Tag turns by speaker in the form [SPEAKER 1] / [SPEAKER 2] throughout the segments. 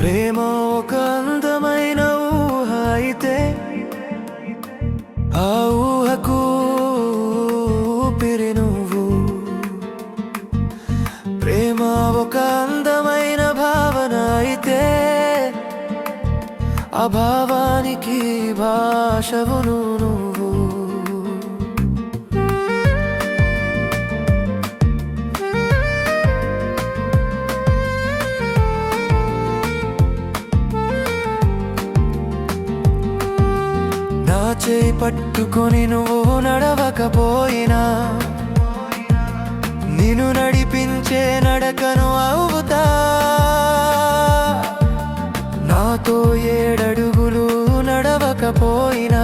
[SPEAKER 1] ప్రేమ ఒక అందమైన ఊహ అయితే ఆ ఊహకు పిరి నువ్వు. ప్రేమ ఒక అందమైన భావన అయితే ఆ భావానికి భాషవును నువ్వు. చేయి పట్టుకొని నువ్వు నడవకపోయినా నిన్ను నడిపించే నడకను అవుతా. నాతో ఏడడుగులు నడవకపోయినా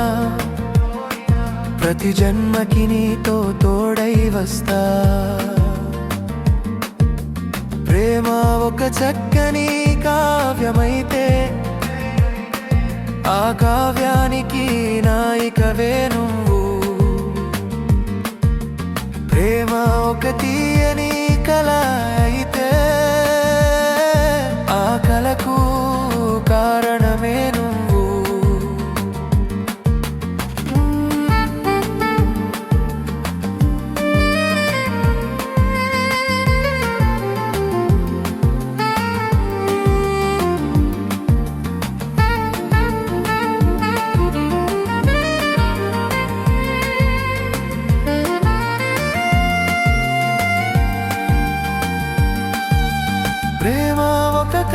[SPEAKER 1] ప్రతి జన్మకి నీతో తోడై వస్తా. ప్రేమ ఒక చక్కని కావ్యమైతే ఆ కావ్యానికి ప్రేమ ఒక తీయని కళ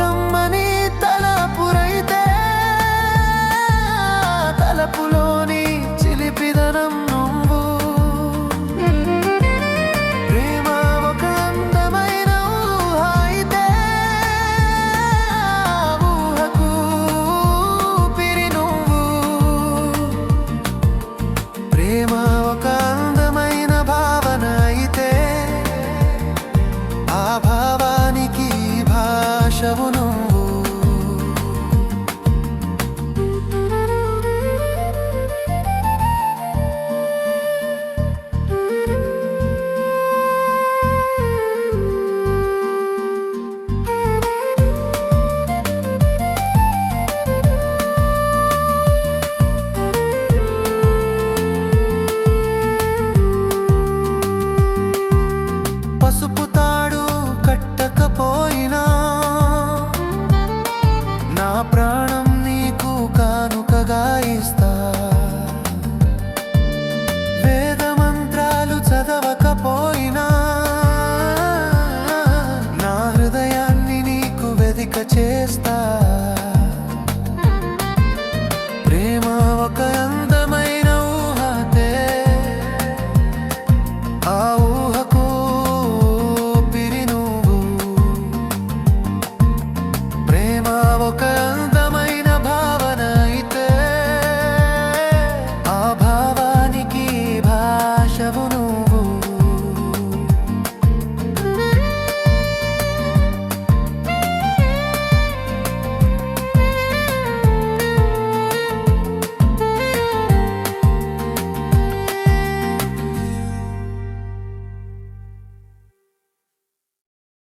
[SPEAKER 1] ఒక